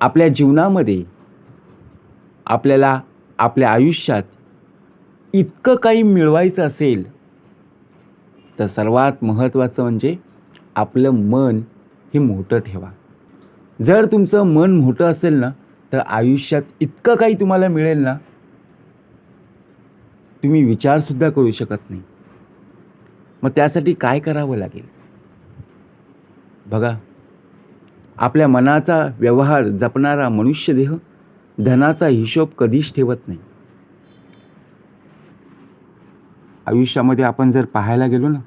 आपल्या जीवनामध्ये आपल्याला आपल्या आयुष्यात इतकं काही मिळवायचं असेल तर सर्वात महत्त्वाचं म्हणजे आपलं मन हे मोठं ठेवा. जर तुमचं मन मोठं असेल ना तर आयुष्यात इतकं काही तुम्हाला मिळेल ना तुम्ही विचारसुद्धा करू शकत नाही. मग त्यासाठी काय करावं लागेल? बघा आपल्या मनाचा व्यवहार जपणारा मनुष्यदेह धनाचा हिशोब कधीच ठेवत नाही. आयुष्यामध्ये आपण जर पाहायला गेलो ना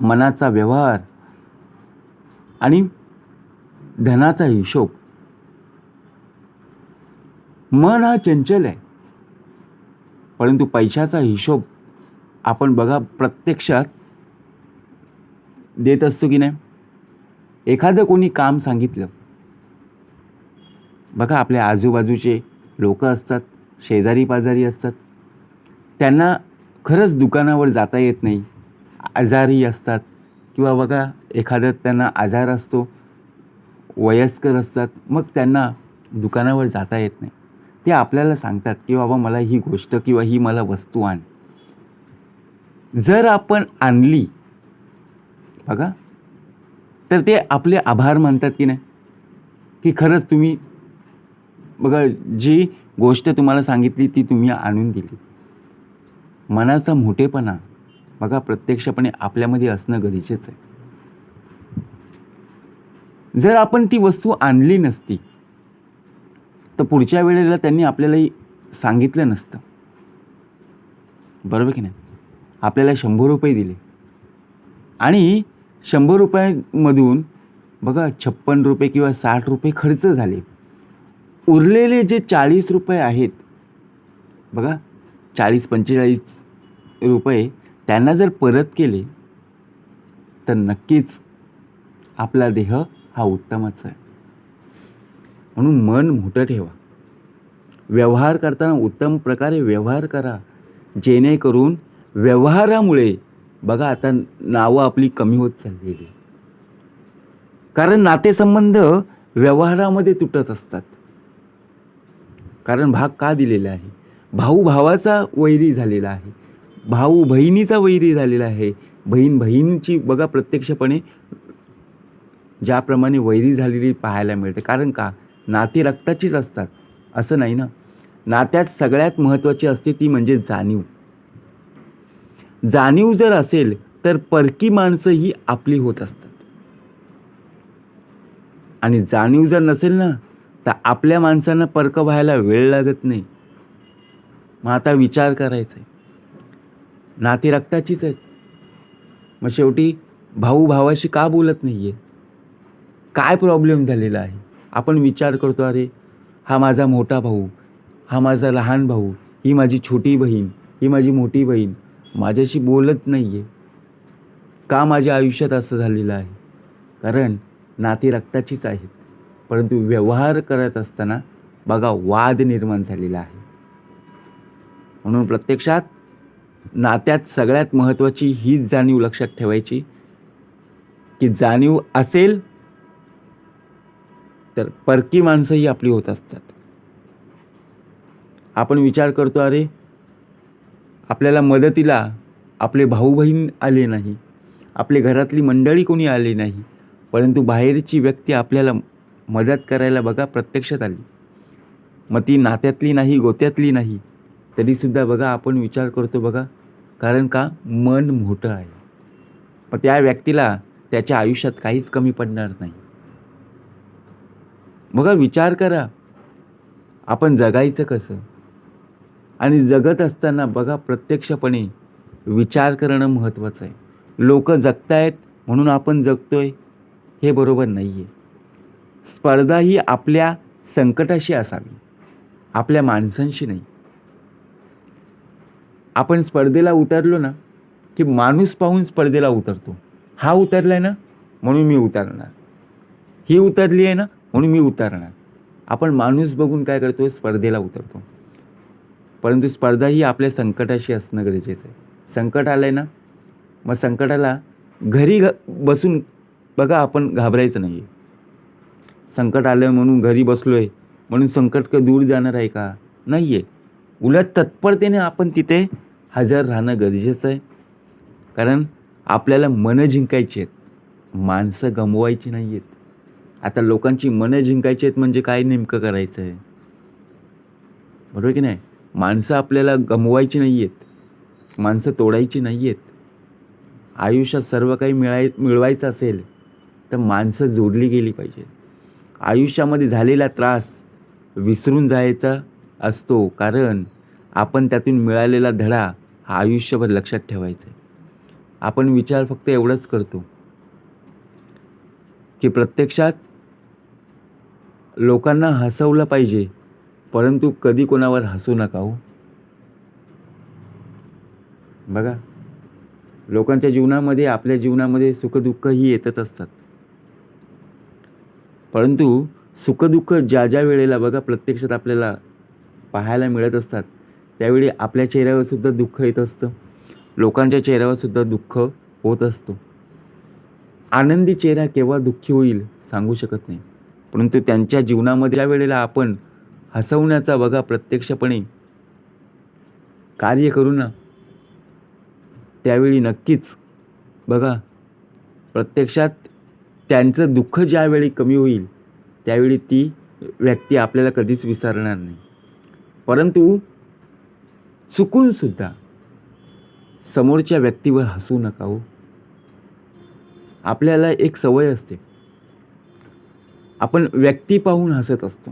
मनाचा व्यवहार आणि धनाचा हिशोब मन हा चंचल आहे. परंतु पैशाचा हिशोब आपण बघा प्रत्यक्षात देत असतो की नाही? एखादं कोणी काम सांगितलं. बघा आपल्या आजूबाजूचे लोक असतात शेजारी पाजारी असतात. त्यांना खरंच दुकानावर जाता येत नाही. आजारी असतात. किंवा बघा एखादं त्यांना आजार असतो वयस्कर असतात मग त्यांना दुकानावर जाता येत नाही. ते आपल्याला सांगतात की बाबा मला ही गोष्ट किंवा ही मला वस्तू आण. जर आपण आणली बघा तर ते आपले आभार मानतात की नाही? की खरंच तुम्ही बघा जी गोष्ट तुम्हाला सांगितली ती तुम्ही आणून दिली. मनाचा मोठेपणा बघा प्रत्यक्षपणे आपल्यामध्ये असणं गरजेचं आहे. जर आपण ती वस्तू आणली नसती तर पुढच्या वेळेला त्यांनी आपल्याला सांगितलं नसतं. बरोबर की नाही? आपल्याला शंभर रुपये दिले. आणि शंभर रुपयामधून बघा छप्पन रुपये किंवा साठ रुपये खर्च झाले. उरलेले जे चाळीस रुपये आहेत बघा चाळीस पंचेचाळीस रुपये त्यांना जर परत केले तर नक्कीच आपला देह हा उत्तमच आहे. म्हणून मन मोठं ठेवा. व्यवहार करताना उत्तम प्रकारे व्यवहार करा. जेणेकरून व्यवहारामुळे बघा आता नावं आपली कमी होत चाललेली कारण नातेसंबंध व्यवहारामध्ये तुटत असतात. कारण भाग का दिलेला आहे? भाऊ भावाचा वैरी झालेला आहे. भाऊ बहिणीचा वैरी झालेला आहे. बहीण बहिणीची बघा प्रत्यक्षपणे ज्याप्रमाणे वैरी झालेली पाहायला मिळते. कारण का? नाती रक्ताचीच असतात. असं नाही ना? नात्यात सगळ्यात महत्त्वाची असते ती म्हणजे जाणीव. जाणीव जर असेल तर परकी माणसं ही आपली होत असतात. आणि जाणीव जर नसेल ना तर आपल्या माणसांना परकं व्हायला वेळ लागत नाही. मग आता विचार करायचा आहे नाती रक्ताचीच आहेत. मग शेवटी भाऊ भावाशी का बोलत नाही आहे काय प्रॉब्लेम झालेला आहे? आपण विचार करतो अरे हा माझा मोठा भाऊ हा माझा लहान भाऊ ही माझी छोटी बहीण ही माझी मोठी बहीण माझ्याशी बोलत नाही आहे का माझ्या आयुष्यात असं झालेलं आहे? कारण नाती रक्ताचीच आहेत. परंतु व्यवहार करत असताना बघा वाद निर्माण झालेला आहे. म्हणून प्रत्यक्षात नात्यात सगळ्यात महत्त्वाची हीच जाणीव लक्षात ठेवायची. की जाणीव असेल तर परकी माणसंही आपली होत असतात. आपण विचार करतो अरे आपल्याला मदतीला आपले भाऊ बहीण आले नाही. आपले घरातली मंडळी कोणी आली नाही. परंतु बाहेरची व्यक्ती आपल्याला मदत करायला बघा प्रत्यक्षात आली. मग ती नात्यातली नाही गोत्यातली नाही तरीसुद्धा बघा आपण विचार करतो बघा. कारण का? मन मोठं आहे. मग त्या व्यक्तीला त्याच्या आयुष्यात काहीच कमी पडणार नाही. बघा विचार करा. आपण जगायचं कसं? आणि जगत असताना बघा प्रत्यक्षपणे विचार करणं महत्त्वाचं आहे. लोक जगतायत म्हणून आपण जगतो आहे हे बरोबर नाही आहे स्पर्धा ही आपल्या संकटाशी असावी आपल्या माणसांशी नाही. आपण स्पर्धेला उतरलो ना की माणूस पाहून स्पर्धेला उतरतो. हा उतरला आहे ना म्हणून मी उतरणार. ही उतरली आहे ना म्हणून मी उतरणार. आपण माणूस बघून काय करतो स्पर्धेला उतरतो. परंतु स्पर्धा ही आपल्या संकटाशी असणं गरजेचं आहे. संकट आलं आहे ना? मग संकटाला घरी घ बसून बघा आपण घाबरायचं नाही आहे संकट आलं म्हणून घरी बसलो आहे म्हणून संकट का दूर जाणार आहे का? नाही आहे उलट तत्परतेने आपण तिथे हजर राहणं गरजेचं आहे. कारण आपल्याला मनं जिंकायची आहेत. माणसं गमवायची नाही आहेत आता लोकांची मनं जिंकायची आहेत म्हणजे काय नेमकं करायचं आहे बरोबर की नाही? माणसं आपल्याला गमवायची नाही आहेत माणसं तोडायची नाही आहेत आयुष्यात सर्व काही मिळाय मिळवायचं असेल तर माणसं जोडली गेली पाहिजे. आयुष्यामध्ये झालेला त्रास विसरून जायचा असतो कारण आपण त्यातून मिळालेला धडा हा आयुष्यभर लक्षात ठेवायचा आहे. आपण विचार फक्त एवढंच करतो. की प्रत्यक्षात लोकांना हसवलं पाहिजे परंतु कधी कोणावर हसू नका हो. बघा लोकांच्या जीवनामध्ये आपल्या जीवनामध्ये सुखदुःख ही येतच असतात. परंतु सुखदुःख ज्या ज्या वेळेला बघा प्रत्यक्षात आपल्याला पाहायला मिळत असतात त्यावेळी आपल्या चेहऱ्यावरसुद्धा दुःख येत असतं. लोकांच्या चेहऱ्यावरसुद्धा दुःख होत असतो. आनंदी चेहरा केव्हा दुःखी होईल सांगू शकत नाही. परंतु त्यांच्या जीवनामध्ये ज्या वेळेला आपण हसवण्याचा बघा प्रत्यक्षपणे. कार्य करू ना. त्यावेळी नक्कीच. बघा प्रत्यक्षात त्यांचं दुःख ज्यावेळी कमी होईल त्यावेळी ती व्यक्ती आपल्याला कधीच विसरणार नाही. परंतु चुकूनसुद्धा समोरच्या व्यक्तीवर हसू नका हो. आपल्याला एक सवय असते. आपण व्यक्ती पाहून हसत असतो.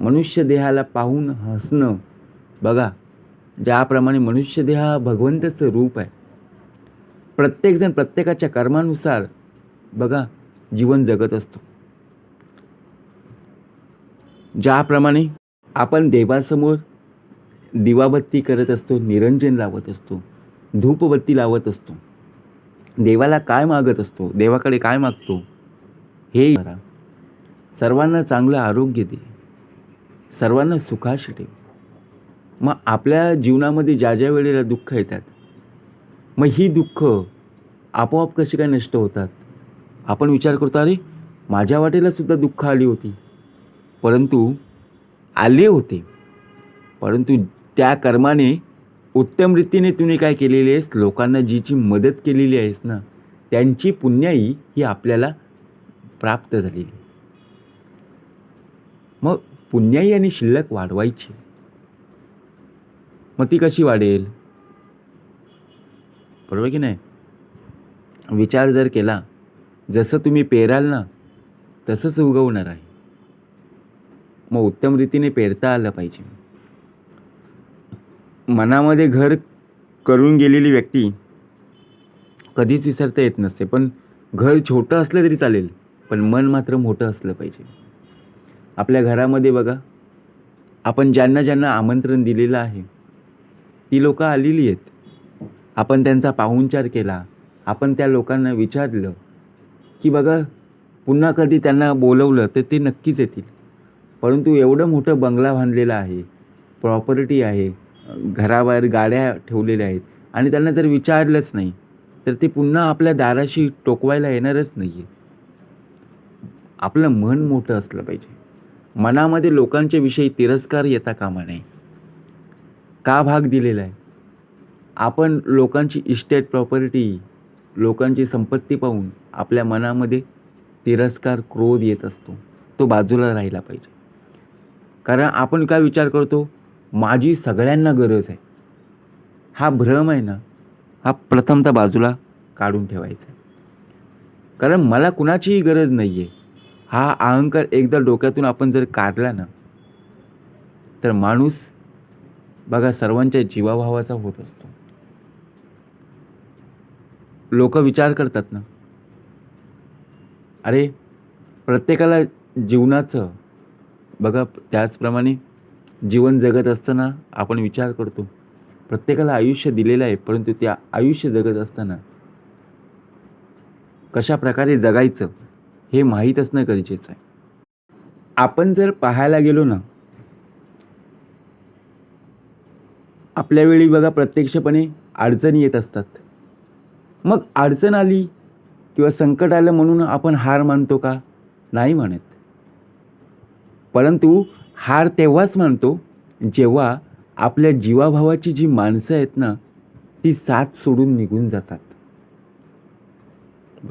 मनुष्य देहाला पाहून हसणं. बघा ज्याप्रमाणे मनुष्य देह हा भगवंताचं रूप आहे. प्रत्येकजण प्रत्येकाच्या कर्मानुसार बघा जीवन जगत असतो. ज्याप्रमाणे आपण देवासमोर दिवाबत्ती करत असतो निरंजन लावत असतो धूपबत्ती लावत असतो देवाला काय मागत असतो देवाकडे काय मागतो हे सर्वांना चांगलं आरोग्य दे. सर्वांना सुखाशी ठेव मग आपल्या जीवनामध्ये ज्या ज्या वेळेला दुःख येतात मग ही दुःख आपोआप कशी काय नष्ट होतात? आपण विचार करतो अरे माझ्या वाटेला सुद्धा दुःख आली होती. परंतु आले होते. परंतु त्या कर्माने उत्तम रीतीने तुम्ही काय केलेली आहेस? लोकांना जीची मदत केलेली आहेस ना त्यांची पुण्याई ही आपल्याला प्राप्त झालेली. मग पुण्याई आणि शिल्लक वाढवायची. मग ती कशी वाढेल? बरोबर की नाही? विचार जर केला जसं तुम्ही पेराल ना तसंच उगवणार आहे. मग उत्तम रीतीने पेरता आलं पाहिजे. मनामध्ये घर करून गेलेली व्यक्ती कधीच विसरता येत नसते पण घर छोटं असलं तरी चालेल पण मन मात्र मोठं असलं पाहिजे. आपल्या घरामध्ये बघा. आपण ज्यांना ज्यांना आमंत्रण दिलेलं आहे ती लोकं आलेली आहेत. आपण त्यांचा पाहुणचार केला. आपण त्या लोकांना विचारलं की बघा पुन्हा कधी त्यांना बोलवलं तर ते नक्कीच येतील. परंतु एवढं मोठं बंगला बांधलेला आहे प्रॉपर्टी आहे घराबाहेर गाड्या ठेवलेल्या आहेत आणि त्यांना जर विचारलंच नाही तर ते पुन्हा आपल्या दाराशी टोकवायला येणारच नाही आहे आपलं मन मोठं असलं पाहिजे. मनामध्ये लोकांच्या विषयी तिरस्कार येता कामा नये. का भाग दिलेला आहे? आपण लोकांची इस्टेट प्रॉपर्टी लोकांची संपत्ती पाहून आपल्या मनामध्ये तिरस्कार क्रोध येत असतो. तो बाजूला राहिला पाहिजे. कारण आपण काय विचार करतो? माझी सगळ्यांना गरज आहे. हा भ्रम आहे ना हा प्रथमतः बाजूला काढून ठेवायचा आहे. कारण मला कुणाचीही गरज नाही आहे हा अहंकार एकदा डोक्यातून आपण जर काढला ना तर माणूस बघा सर्वांच्या जीवाभावाचा होत असतो. लोक विचार करतात ना अरे प्रत्येकाला जीवनाचं बघा त्याचप्रमाणे जीवन जगत असताना आपण विचार करतो प्रत्येकाला आयुष्य दिलेलं आहे परंतु त्या आयुष्य जगत असताना कशा प्रकारे जगायचं? हे माहीत असणं गरजेचं आहे. आपण जर पाहायला गेलो ना आपल्या वेळी बघा प्रत्यक्षपणे अडचणी येत असतात. मग अडचण आली किंवा संकट आलं म्हणून आपण हार मानतो का? नाही म्हणत परंतु हार तेव्हाच मानतो जेव्हा आपल्या जीवाभावाची जी माणसं आहेत ना ती साथ सोडून निघून जातात.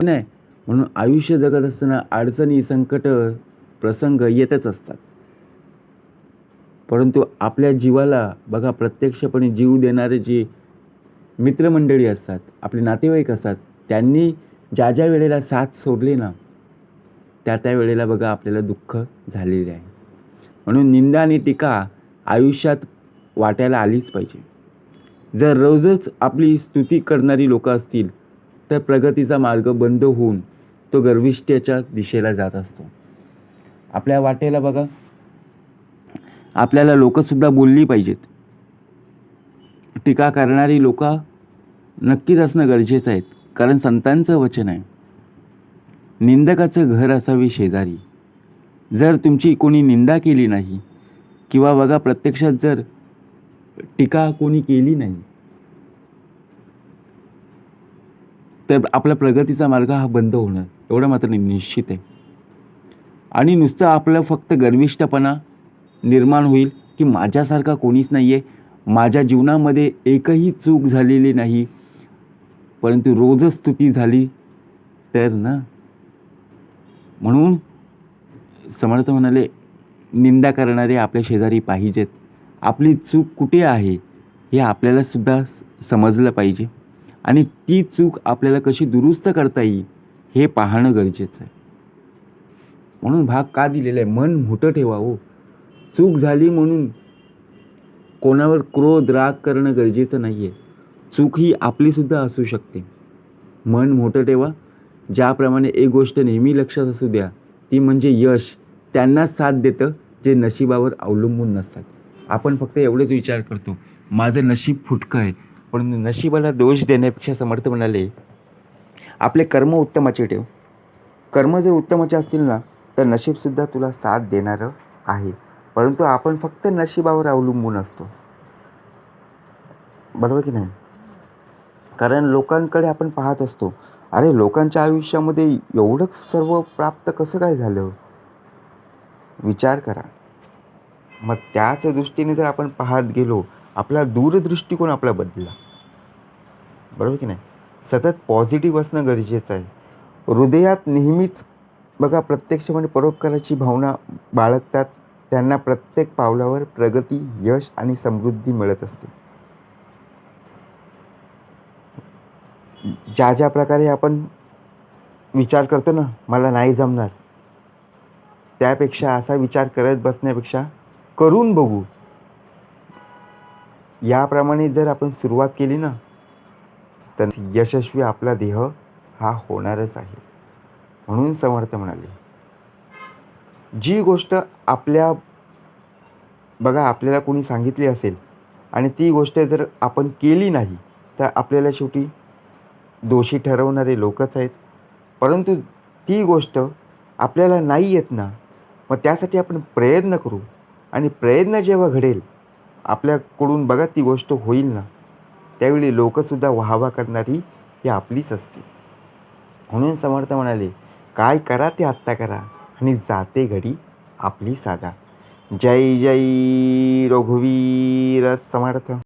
नाही म्हणून आयुष्य जगत असताना अडचणी संकट प्रसंग येतच असतात. परंतु आपल्या जीवाला बघा प्रत्यक्षपणे जीव देणारे जे मित्रमंडळी असतात आपले नातेवाईक असतात त्यांनी ज्या ज्या वेळेला साथ सोडली ना त्या त्या वेळेला बघा आपल्याला दुःख झालेले आहे. म्हणून निंदा आणि टीका आयुष्यात वाटायला आलीच पाहिजे. जर रोजच आपली स्तुती करणारी लोकं असतील तर प्रगतीचा मार्ग बंद होऊन तो गर्विष्ठ्याच्या दिशेला जात असतो. आपल्या वाटेला बघा. आपल्याला लोकंसुद्धा बोलली पाहिजेत. टीका करणारी लोक नक्कीच असणं गरजेचं आहे कारण संतांचं वचन आहे. निंदकाचं घर असावी शेजारी. जर तुमची कोणी निंदा केली नाही किंवा बघा प्रत्यक्षात जर टीका कोणी केली नाही तर आपला प्रगतीचा मार्ग हा बंद होणार. एवढं मात्र निश्चित आहे. आणि नुसतं आपलं फक्त गर्विष्ठपणा निर्माण होईल की माझ्यासारखा कोणीच नाही आहे माझ्या जीवनामध्ये एकही चूक झालेली नाही. परंतु रोजच स्तुती झाली तर ना? म्हणून समर्थ म्हणाले निंदा करणारे आपल्या शेजारी पाहिजेत. आपली चूक कुठे आहे हे आपल्यालासुद्धा समजलं पाहिजे. आणि ती चूक आपल्याला कशी दुरुस्त करता येईल हे पाहणं गरजेचं आहे. म्हणून भाग का दिलेला आहे? मन मोठं ठेवा हो. चूक झाली म्हणून कोणावर क्रोध राग करणं गरजेचं नाही आहे चूक ही आपलीसुद्धा असू शकते. मन मोठं ठेवा. ज्याप्रमाणे एक गोष्ट नेहमी लक्षात असू द्या ती म्हणजे यश. त्यांनाच साथ देतं जे नशिबावर अवलंबून नसतात. आपण फक्त एवढेच विचार करतो. माझं नशीब फुटकं आहे. म्हणून नशिबाला दोष देण्यापेक्षा समर्थ म्हणाले आपले कर्म उत्तमाचे ठेव. कर्म जर उत्तमाचे असतील ना तर नशीबसुद्धा तुला साथ देणारं आहे. परंतु आपण फक्त नशिबावर अवलंबून असतो. बरोबर की नाही? कारण लोकांकडे आपण पाहत असतो अरे लोकांच्या आयुष्यामध्ये एवढं सर्व प्राप्त कसं काय झालं? विचार करा. मग त्याच दृष्टीने जर आपण पाहत गेलो आपला दूरदृष्टिकोन आपला बदलला. बरोबर की नाही? सतत पॉझिटिव्ह असणं गरजेचं आहे. हृदयात नेहमीच बघा प्रत्यक्षपणे परोपकाराची भावना बाळगतात. त्यांना प्रत्येक पावलावर प्रगती यश आणि समृद्धी मिळत असते. ज्या ज्या प्रकारे आपण विचार करतो ना मला नाही जमणार त्यापेक्षा असा विचार करत बसण्यापेक्षा करून बघू. याप्रमाणे जर आपण सुरुवात केली ना तर यशस्वी आपला देह हा होणारच आहे. म्हणून समर्थ म्हणाले. जी गोष्ट आपल्या बघा आपल्याला कोणी सांगितली असेल आणि ती गोष्ट जर आपण केली नाही तर आपल्याला शेवटी दोषी ठरवणारे लोकच आहेत. परंतु ती गोष्ट आपल्याला नाही येत ना मग त्यासाठी आपण प्रयत्न करू. आणि प्रयत्न जेव्हा घडेल आपल्याकडून बघा ती गोष्ट होईल ना. त्यावेळी लोकंसुद्धा वाहवा करणारी ही आपलीच असते. म्हणून समर्थ म्हणाले काय करा ते आत्ता करा आणि जाते घडी आपली साधा. जय जय रघुवीर समर्थ.